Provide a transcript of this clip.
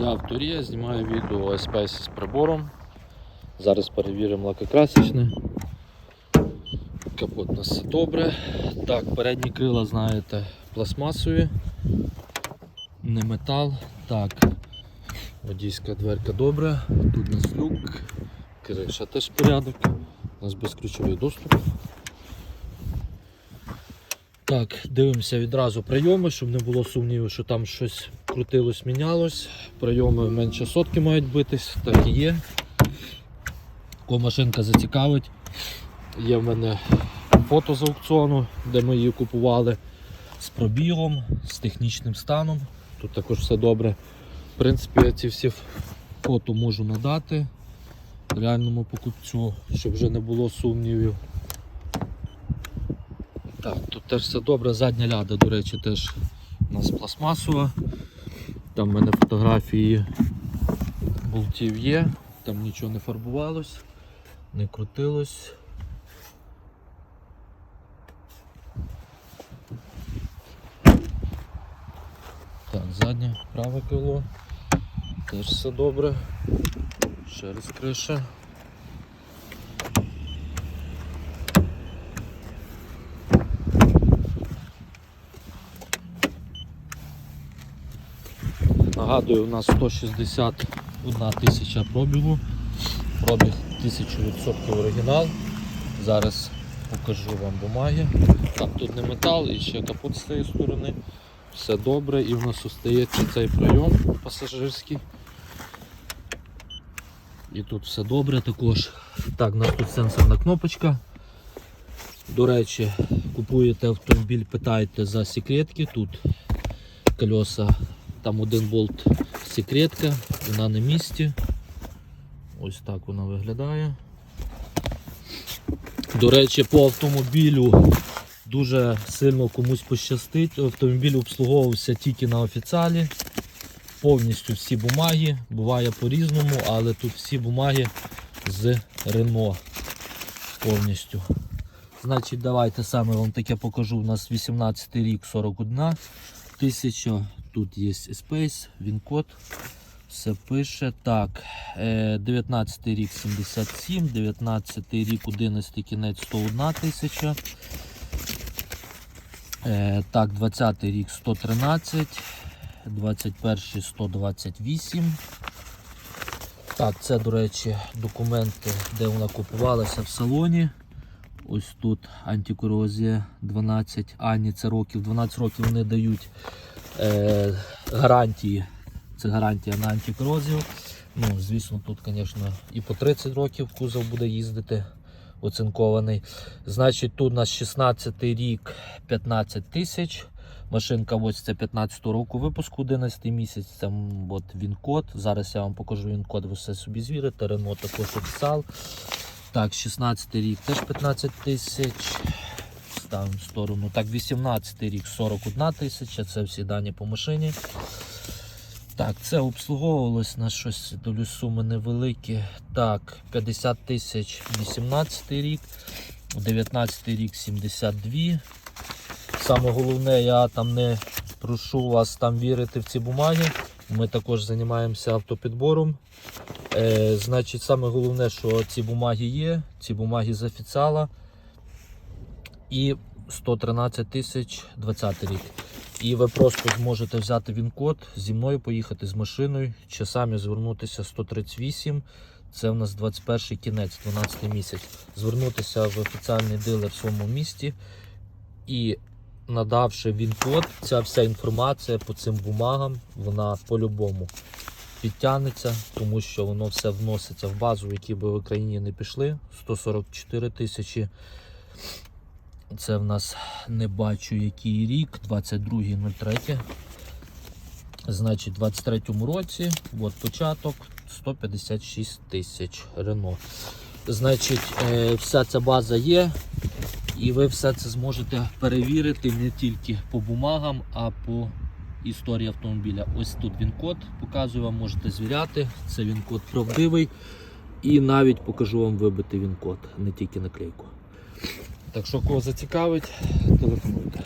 Для авторія знімаю відео SPS з прибором. Зараз перевіримо лакокрасочне. Капот у нас все добре. Так, передні крила, знаєте, пластмасові, не метал. Так, водійська дверка добра. Тут у нас люк, криша теж порядок. У нас безключовий доступ. Так, дивимося відразу прийоми, щоб не було сумніву, що там щось крутилось, мінялось. Прийоми менше сотки мають битись, так і є. Кого машинка зацікавить. Є в мене фото з аукціону, де ми її купували з пробігом, з технічним станом. Тут також все добре. В принципі, я ці всі фото можу надати реальному покупцю, щоб вже не було сумнівів. Так, тут теж все добре. Задня ляда, до речі, теж у нас пластмасова. Там в мене фотографії болтів є, там нічого не фарбувалось, не крутилось. Так, заднє праве крило. Теж все добре. Ще раз криша. Нагадую, у нас 161 тисяча пробігу. Пробіг 1000% оригінал. Зараз покажу вам бумаги. Так, тут не метал і ще капот з цієї сторони. Все добре і в нас остається цей прийом пасажирський. І тут все добре також. Так, у нас тут сенсорна кнопочка. До речі, купуєте автомобіль, питаєте за секретки. Тут колеса, там один болт секретка, вона на місці. Ось так вона виглядає. До речі, по автомобілю дуже сильно комусь пощастить. Автомобіль обслуговувався тільки на офіціалі. Повністю всі бумаги. Буває по-різному, але тут всі бумаги з Рено. Повністю. Значить, давайте саме вам таке покажу. У нас 18 рік 41 тисяча. Тут є Space, він-код. Все пише. Так, е, 19 рік 77, 19 рік 11 кінець 101 тисяча. Е, Так, 20 рік 113, 21 128. Так, це, до речі, документи, де вона купувалася в салоні. Ось тут антикорозія 12. Ані це років. 12 років вони дають е, гарантії. Це гарантія на антикорозію. Ну, звісно, тут, звісно, і по 30 років кузов буде їздити оцинкований. Значить, тут у нас 16 рік 15 тисяч. Машинка ось це 15 року випуску, 11 місяць. Там от він код. Зараз я вам покажу він код, ви все собі звірите. Рено також описав. Так, 16 рік теж 15 тисяч. Ставимо в сторону. Так, 18 рік 41 тисяча. Це всі дані по машині. Так, це обслуговувалось на щось, долю суми невеликі. Так, 50 тисяч 18 рік, 19 рік 72. Саме головне, я там не прошу вас там вірити в ці бумаги. Ми також займаємося автопідбором. Е, значить, саме головне, що ці бумаги є, ці бумаги з офіціала. І 113 тисяч 20 рік. І ви просто зможете взяти він-код, зі мною поїхати з машиною, чи самі звернутися 138. Це в нас 21 кінець, 12 місяць. Звернутися в офіціальний дилер в своєму місті і надавши він-код, ця вся інформація по цим бумагам, вона по-любому підтягнеться, тому що воно все вноситься в базу, в якій би в Україні не пішли. 144 тисячі. Це в нас не бачу який рік, 22.03. Значить, в 23-му році, от початок, 156 тисяч Рено. Значить, е, вся ця база є, і ви все це зможете перевірити не тільки по бумагам, а по історії автомобіля. Ось тут він код, показую вам, можете звіряти. Це він код правдивий. І навіть покажу вам вибитий він код, не тільки наклейку. Так що кого зацікавить, телефонуйте.